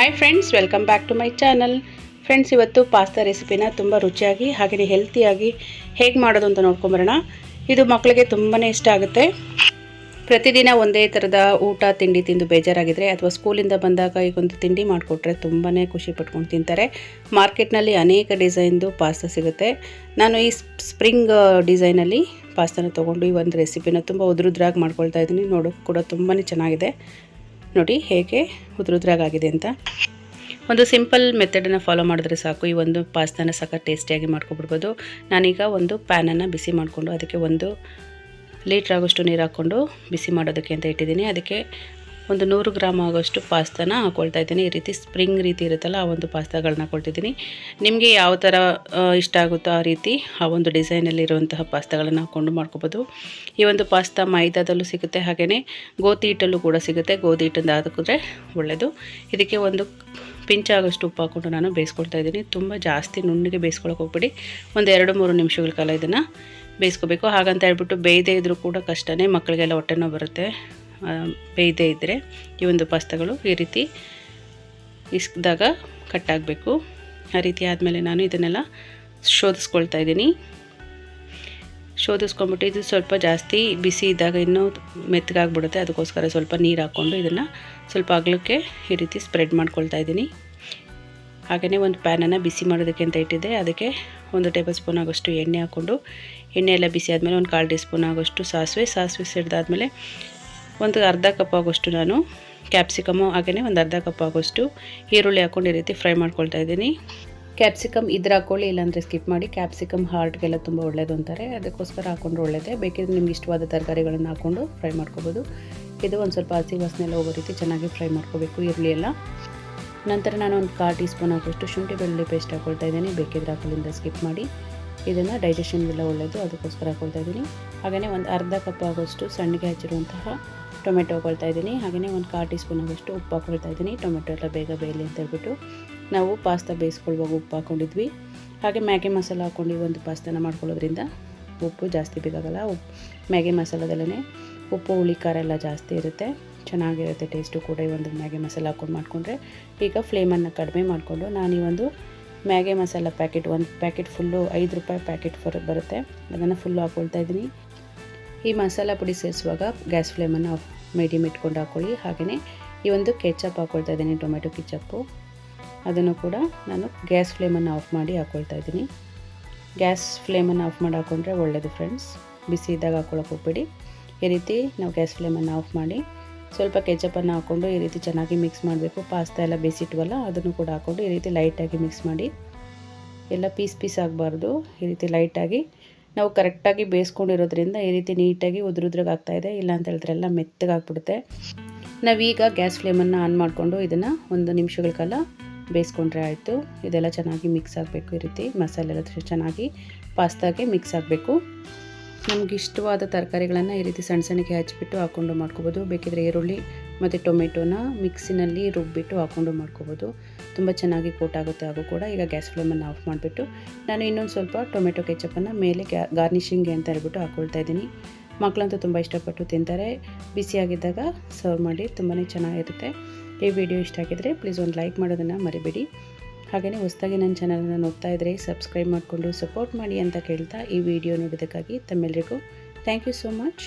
Hi friends welcome back to my channel friends ಇವತ್ತು pasta ರೆಸಿಪಿನ ತುಂಬ ರುಚಿಯಾಗಿ ಹಾಗೆಯೇ ಹೆಲ್ತಿಯಾಗಿ ಹೇಗೆ ಮಾಡೋದು ಅಂತ ನೋಡ್ಕೊಂಬರೋಣ. ಇದು ಮಕ್ಕಳಿಗೆ ತುಂಬಾ ಇಷ್ಟ ಆಗುತ್ತೆ. ಪ್ರತಿದಿನ ಒಂದೇ ಥರದ ಊಟ, ತಿಂಡಿ ತಿಂದು ಬೇಜಾರಾಗಿದ್ದರೆ ಅಥವಾ ಸ್ಕೂಲಿಂದ ಬಂದಾಗ ಈಗೊಂದು ತಿಂಡಿ ಮಾಡಿಕೊಟ್ರೆ ತುಂಬಾ ಖುಷಿ ಪಟ್ಕೊಂಡು ತಿಂತಾರೆ. ಮಾರ್ಕೆಟ್ನಲ್ಲಿ ಅನೇಕ ಡಿಸೈನ್ದು ಪಾಸ್ತಾ ಸಿಗುತ್ತೆ. ನಾನು ಈ ಸ್ಪ್ರಿಂಗ್ ಡಿಸೈನಲ್ಲಿ ಪಾಸ್ತಾನ ತೊಗೊಂಡು ಈ ಒಂದು ರೆಸಿಪಿನ ತುಂಬ ಉದ್ರುದ್ರಾಗಿ ಮಾಡ್ಕೊಳ್ತಾ ಇದ್ದೀನಿ. ನೋಡೋಕ್ಕೆ ಕೂಡ ತುಂಬಾ ಚೆನ್ನಾಗಿದೆ. ನೋಡಿ ಹೇಗೆ ಉದುರುದ್ರಾಗಿದೆ ಅಂತ. ಒಂದು ಸಿಂಪಲ್ ಮೆಥಡನ್ನು ಫಾಲೋ ಮಾಡಿದ್ರೆ ಸಾಕು. ಈ ಒಂದು ಪಾಸ್ತಾನ ಸಖತ್ ಟೇಸ್ಟಿಯಾಗಿ ಮಾಡ್ಕೊಬಿಡ್ಬೋದು. ನಾನೀಗ ಒಂದು ಪ್ಯಾನನ್ನು ಬಿಸಿ ಮಾಡಿಕೊಂಡು ಅದಕ್ಕೆ ಒಂದು ಲೀಟ್ರ್ ಆಗೋಷ್ಟು ನೀರು ಹಾಕ್ಕೊಂಡು ಬಿಸಿ ಮಾಡೋದಕ್ಕೆ ಅಂತ ಇಟ್ಟಿದ್ದೀನಿ. ಅದಕ್ಕೆ ಒಂದು ನೂರು ಗ್ರಾಮ್ ಆಗೋಷ್ಟು ಪಾಸ್ತಾನ ಹಾಕ್ಕೊಳ್ತಾ ಇದ್ದೀನಿ. ಈ ರೀತಿ ಸ್ಪ್ರಿಂಗ್ ರೀತಿ ಇರುತ್ತಲ್ಲ, ಆ ಒಂದು ಪಾಸ್ತಾಗಳನ್ನ ಕೊಟ್ಟಿದ್ದೀನಿ ನಿಮಗೆ ಯಾವ ಥರ ಇಷ್ಟ ಆಗುತ್ತೋ ಆ ರೀತಿ ಆ ಒಂದು ಡಿಸೈನಲ್ಲಿ ಇರುವಂತಹ ಪಾಸ್ತಾಗಳನ್ನು ಹಾಕ್ಕೊಂಡು ಮಾಡ್ಕೋಬೋದು. ಈ ಒಂದು ಪಾಸ್ತಾ ಮೈದಾದಲ್ಲೂ ಸಿಗುತ್ತೆ ಹಾಗೆಯೇ ಗೋಧಿ ಹಿಟ್ಟಲ್ಲೂ ಕೂಡ ಸಿಗುತ್ತೆ. ಗೋಧಿ ಹಿಟ್ಟಿಂದ ಹಾಕಿದ್ರೆ ಒಳ್ಳೆಯದು ಇದಕ್ಕೆ ಒಂದು ಪಿಂಚ್ ಆಗೋಷ್ಟು ಉಪ್ಪು ಹಾಕ್ಕೊಂಡು ನಾನು ಬೇಯಿಸ್ಕೊಳ್ತಾ ಇದ್ದೀನಿ. ತುಂಬ ಜಾಸ್ತಿ ನುಣ್ಣಿಗೆ ಬೇಯಿಸ್ಕೊಳಕ್ಕೆ ಹೋಗ್ಬಿಡಿ. ಒಂದು ಎರಡು ಮೂರು ನಿಮಿಷಗಳ ಕಾಲ ಇದನ್ನು ಬೇಯಿಸ್ಕೋಬೇಕು. ಹಾಗಂತ ಹೇಳ್ಬಿಟ್ಟು ಬೇಯದೇ ಇದ್ದರೂ ಕೂಡ ಕಷ್ಟನೇ, ಮಕ್ಕಳಿಗೆಲ್ಲ ಹೊಟ್ಟೆನೋ ಬರುತ್ತೆ. ಬೇಯದೇ ಇದ್ದರೆ ಈ ಒಂದು ಪಾಸ್ತಾಗಳು ಈ ರೀತಿ ಇಸ್ಕಿದಾಗ ಕಟ್ಟಾಗಬೇಕು ಆ ರೀತಿ ಆದಮೇಲೆ ನಾನು ಇದನ್ನೆಲ್ಲ ಶೋಧಿಸ್ಕೊಳ್ತಾ ಇದ್ದೀನಿ. ಶೋಧಿಸ್ಕೊಂಬಿಟ್ಟು ಇದು ಸ್ವಲ್ಪ ಜಾಸ್ತಿ ಬಿಸಿ ಇದ್ದಾಗ ಇನ್ನೂ ಮೆತ್ತಗಾಗ್ಬಿಡುತ್ತೆ. ಅದಕ್ಕೋಸ್ಕರ ಸ್ವಲ್ಪ ನೀರು ಹಾಕ್ಕೊಂಡು ಇದನ್ನು ಸ್ವಲ್ಪ ಅಗಲಕ್ಕೆ ಈ ರೀತಿ ಸ್ಪ್ರೆಡ್ ಮಾಡ್ಕೊಳ್ತಾ ಇದ್ದೀನಿ. ಹಾಗೆಯೇ ಒಂದು ಪ್ಯಾನನ್ನು ಬಿಸಿ ಮಾಡೋದಕ್ಕೆ ಅಂತ ಇಟ್ಟಿದ್ದೆ. ಅದಕ್ಕೆ ಒಂದು ಟೇಬಲ್ ಸ್ಪೂನ್ ಆಗೋಷ್ಟು ಎಣ್ಣೆ ಹಾಕ್ಕೊಂಡು, ಎಣ್ಣೆ ಎಲ್ಲ ಬಿಸಿ ಆದಮೇಲೆ ಒಂದು ಕಾಲು ಟೀ ಸ್ಪೂನ್ ಆಗೋಷ್ಟು ಸಾಸಿವೆ. ಸಾಸಿವೆ ಸಿಡ್ದಾದ್ಮೇಲೆ ಒಂದು ಅರ್ಧ ಕಪ್ ಆಗೋಷ್ಟು ನಾನು ಕ್ಯಾಪ್ಸಿಕಮು ಹಾಗೆಯೇ ಒಂದು ಅರ್ಧ ಕಪ್ ಆಗೋಷ್ಟು ಈರುಳ್ಳಿ ಹಾಕ್ಕೊಂಡು ಈ ರೀತಿ ಫ್ರೈ ಮಾಡ್ಕೊಳ್ತಾ ಇದ್ದೀನಿ. ಕ್ಯಾಪ್ಸಿಕಮ್ ಇದ್ರ ಹಾಕ್ಕೊಳ್ಳಿ ಇಲ್ಲಾಂದರೆ ಸ್ಕಿಪ್ ಮಾಡಿ. ಕ್ಯಾಪ್ಸಿಕಮ್ ಹಾರ್ಟ್ಗೆಲ್ಲ ತುಂಬ ಒಳ್ಳೆಯದು ಅಂತಾರೆ. ಅದಕ್ಕೋಸ್ಕರ ಹಾಕ್ಕೊಂಡು ಒಳ್ಳೆಯದೇ ಬೇಕಿದ್ರೆ ನಿಮ್ಗೆ ಇಷ್ಟವಾದ ತರಕಾರಿಗಳನ್ನು ಹಾಕ್ಕೊಂಡು ಫ್ರೈ ಮಾಡ್ಕೋಬೋದು. ಇದು ಒಂದು ಸ್ವಲ್ಪ ಹಸಿ ವಾಸನೆ ಎಲ್ಲ ಹೋಗೋ ರೀತಿ ಚೆನ್ನಾಗಿ ಫ್ರೈ ಮಾಡ್ಕೋಬೇಕು ಈರುಳ್ಳಿ ಎಲ್ಲ. ನಂತರ ನಾನು ಒಂದು ಕಾಲು ಟೀ ಸ್ಪೂನ್ ಹಾಕೋಷ್ಟು ಶುಂಠಿ ಬೆಳ್ಳುಳ್ಳಿ ಪೇಸ್ಟ್ ಹಾಕ್ಕೊಳ್ತಾ ಇದ್ದೀನಿ. ಬೇಕಿದ್ರೆ ಹಾಕೊಳ್ಳಿಂದ ಸ್ಕಿಪ್ ಮಾಡಿ. ಇದನ್ನು ಡೈಜೆಷನ್ಗೆಲ್ಲ ಒಳ್ಳೆಯದು ಅದಕ್ಕೋಸ್ಕರ ಹಾಕ್ಕೊಳ್ತಾ ಇದ್ದೀನಿ. ಹಾಗೆಯೇ ಒಂದು ಅರ್ಧ ಕಪ್ ಆಗೋಷ್ಟು ಸಣ್ಣಗೆ ಹಚ್ಚಿರುವಂತಹ ಟೊಮೆಟೊ ಹಾಕೊಳ್ತಾ ಇದ್ದೀನಿ. ಹಾಗೆಯೇ ಒಂದು ಕಾಲು ಟೀ ಸ್ಪೂನ್ ಆಗೋಷ್ಟು ಉಪ್ಪು ಹಾಕೊಳ್ತಾ ಇದ್ದೀನಿ. ಟೊಮೆಟೊ ಎಲ್ಲ ಬೇಗ ಬೇಯಲಿ ಅಂತ ಹೇಳ್ಬಿಟ್ಟು ನಾವು ಪಾಸ್ತಾ ಬೇಯಿಸ್ಕೊಳ್ಳುವಾಗ ಉಪ್ಪು ಹಾಕ್ಕೊಂಡಿದ್ವಿ ಹಾಗೆ ಮ್ಯಾಗಿ ಮಸಾಲ ಹಾಕ್ಕೊಂಡು ಒಂದು ಪಾಸ್ತಾನ ಮಾಡ್ಕೊಳ್ಳೋದ್ರಿಂದ ಉಪ್ಪು ಜಾಸ್ತಿ ಬೇಕಾಗಲ್ಲ. ಮ್ಯಾಗಿ ಮಸಾಲದಲ್ಲೇ ಉಪ್ಪು, ಹುಳಿ, ಖಾರ ಎಲ್ಲ ಜಾಸ್ತಿ ಇರುತ್ತೆ. ಚೆನ್ನಾಗಿರುತ್ತೆ ಟೇಸ್ಟು ಕೂಡ ಈ ಒಂದು ಮ್ಯಾಗಿ ಮಸಾಲ ಹಾಕ್ಕೊಂಡು ಮಾಡಿಕೊಂಡ್ರೆ. ಈಗ ಫ್ಲೇಮನ್ನು ಕಡಿಮೆ ಮಾಡಿಕೊಂಡು ನಾನು ಈ ಒಂದು ಮ್ಯಾಗಿ ಮಸಾಲ ಪ್ಯಾಕೆಟ್, ಒಂದು ಪ್ಯಾಕೆಟ್ ಫುಲ್ಲು ಐದು ರೂಪಾಯಿ ಪ್ಯಾಕೆಟ್ ಬರುತ್ತೆ. ಅದನ್ನು ಫುಲ್ಲು ಹಾಕ್ಕೊಳ್ತಾ ಇದ್ದೀನಿ. ಈ ಮಸಾಲ ಪುಡಿ ಸೇರಿಸುವಾಗ ಗ್ಯಾಸ್ ಫ್ಲೇಮನ್ನು ಆಫ್ ಮೀಡಿಯಮ್ ಇಟ್ಕೊಂಡು ಹಾಕ್ಕೊಳ್ಳಿ ಹಾಗೆಯೇ ಈ ಒಂದು ಕೆಚಪ್ ಹಾಕ್ಕೊಳ್ತಾ ಇದ್ದೀನಿ, ಟೊಮೆಟೊ ಕಿಚಪ್ಪು. ಅದನ್ನು ಕೂಡ ನಾನು ಗ್ಯಾಸ್ ಫ್ಲೇಮನ್ನು ಆಫ್ ಮಾಡಿ ಹಾಕ್ಕೊಳ್ತಾ ಇದ್ದೀನಿ. ಗ್ಯಾಸ್ ಫ್ಲೇಮನ್ನು ಆಫ್ ಮಾಡಿ ಹಾಕ್ಕೊಂಡ್ರೆ ಒಳ್ಳೆಯದು ಫ್ರೆಂಡ್ಸ್. ಬಿಸಿ ಇದ್ದಾಗ ಹಾಕ್ಕೊಳಕ್ಕೆ ಹೋಗ್ಬೇಡಿ. ಈ ರೀತಿ ನಾವು ಗ್ಯಾಸ್ ಫ್ಲೇಮನ್ನು ಆಫ್ ಮಾಡಿ ಸ್ವಲ್ಪ ಕೆಚಪನ್ನು ಹಾಕ್ಕೊಂಡು ಈ ರೀತಿ ಚೆನ್ನಾಗಿ ಮಿಕ್ಸ್ ಮಾಡಬೇಕು. ಪಾಸ್ತಾ ಎಲ್ಲ ಬೇಯಿಸಿಟ್ವಲ್ಲ ಅದನ್ನು ಕೂಡ ಹಾಕ್ಕೊಂಡು ಈ ರೀತಿ ಲೈಟಾಗಿ ಮಿಕ್ಸ್ ಮಾಡಿ ಎಲ್ಲ ಪೀಸ್ ಪೀಸ್ ಆಗಬಾರ್ದು. ಈ ರೀತಿ ಲೈಟಾಗಿ ನಾವು ಕರೆಕ್ಟಾಗಿ ಬೇಯಿಸ್ಕೊಂಡಿರೋದ್ರಿಂದ ಈ ರೀತಿ ನೀಟಾಗಿ ಉದುರುದ್ರಾಗ ಆಗ್ತಾಯಿದೆ ಇಲ್ಲ ಅಂತ ಹೇಳಿದ್ರೆ ಎಲ್ಲ ಮೆತ್ತಗಾಗ್ಬಿಡುತ್ತೆ. ನಾವೀಗ ಗ್ಯಾಸ್ ಫ್ಲೇಮನ್ನು ಆನ್ ಮಾಡಿಕೊಂಡು ಇದನ್ನು ಒಂದು ನಿಮಿಷಗಳ ಕಾಲ ಬೇಯಿಸ್ಕೊಂಡ್ರೆ ಆಯಿತು. ಇದೆಲ್ಲ ಚೆನ್ನಾಗಿ ಮಿಕ್ಸ್ ಆಗಬೇಕು ಈ ರೀತಿ. ಮಸಾಲೆ ಎಲ್ಲ ಚೆನ್ನಾಗಿ ಪಾಸ್ತಾಗೆ ಮಿಕ್ಸ್ ಆಗಬೇಕು. ನಮ್ಗೆ ಇಷ್ಟವಾದ ತರಕಾರಿಗಳನ್ನು ಈ ರೀತಿ ಸಣ್ಣ ಸಣ್ಣಗೆ ಹಚ್ಚಿಬಿಟ್ಟು ಹಾಕ್ಕೊಂಡು ಮಾಡ್ಕೋಬೋದು. ಬೇಕಿದ್ರೆ ಈರುಳ್ಳಿ ಮತ್ತು ಟೊಮೆಟೊನ ಮಿಕ್ಸಿನಲ್ಲಿ ರುಬ್ಬಿಟ್ಟು ಹಾಕೊಂಡು ಮಾಡ್ಕೋಬೋದು. ತುಂಬ ಚೆನ್ನಾಗಿ ಕೋಟ್ ಆಗುತ್ತೆ ಹಾಗೂ ಕೂಡ ಈಗ ಗ್ಯಾಸ್ ಫ್ಲೇಮನ್ನು ಆಫ್ ಮಾಡಿಬಿಟ್ಟು ನಾನು ಇನ್ನೊಂದು ಸ್ವಲ್ಪ ಟೊಮೆಟೊ ಕೆಚಪನ್ನು ಮೇಲೆ ಗ್ಯಾ, ಗಾರ್ನಿಷಿಂಗ್ಗೆ ಅಂತ ಹೇಳ್ಬಿಟ್ಟು ಹಾಕ್ಕೊಳ್ತಾ ಇದ್ದೀನಿ. ಮಕ್ಕಳಂತೂ ತುಂಬ ಇಷ್ಟಪಟ್ಟು ತಿಂತಾರೆ. ಬಿಸಿಯಾಗಿದ್ದಾಗ ಸರ್ವ್ ಮಾಡಿ ತುಂಬಾ ಚೆನ್ನಾಗಿರುತ್ತೆ. ಈ ವಿಡಿಯೋ ಇಷ್ಟ ಆಗಿದ್ದರೆ ಪ್ಲೀಸ್ ಒಂದು ಲೈಕ್ ಮಾಡೋದನ್ನು ಮರಿಬೇಡಿ. ಹಾಗೆಯೇ ಹೊಸದಾಗಿ ನನ್ನ ಚಾನಲನ್ನು ನೋಡ್ತಾ ಇದ್ದರೆ ಸಬ್ಸ್ಕ್ರೈಬ್ ಮಾಡಿಕೊಂಡು ಸಪೋರ್ಟ್ ಮಾಡಿ ಅಂತ ಕೇಳ್ತಾ ಈ ವಿಡಿಯೋ ನೋಡೋದಕ್ಕಾಗಿ ತಮ್ಮೆಲ್ಲರಿಗೂ ಥ್ಯಾಂಕ್ ಯು ಸೋ ಮಚ್.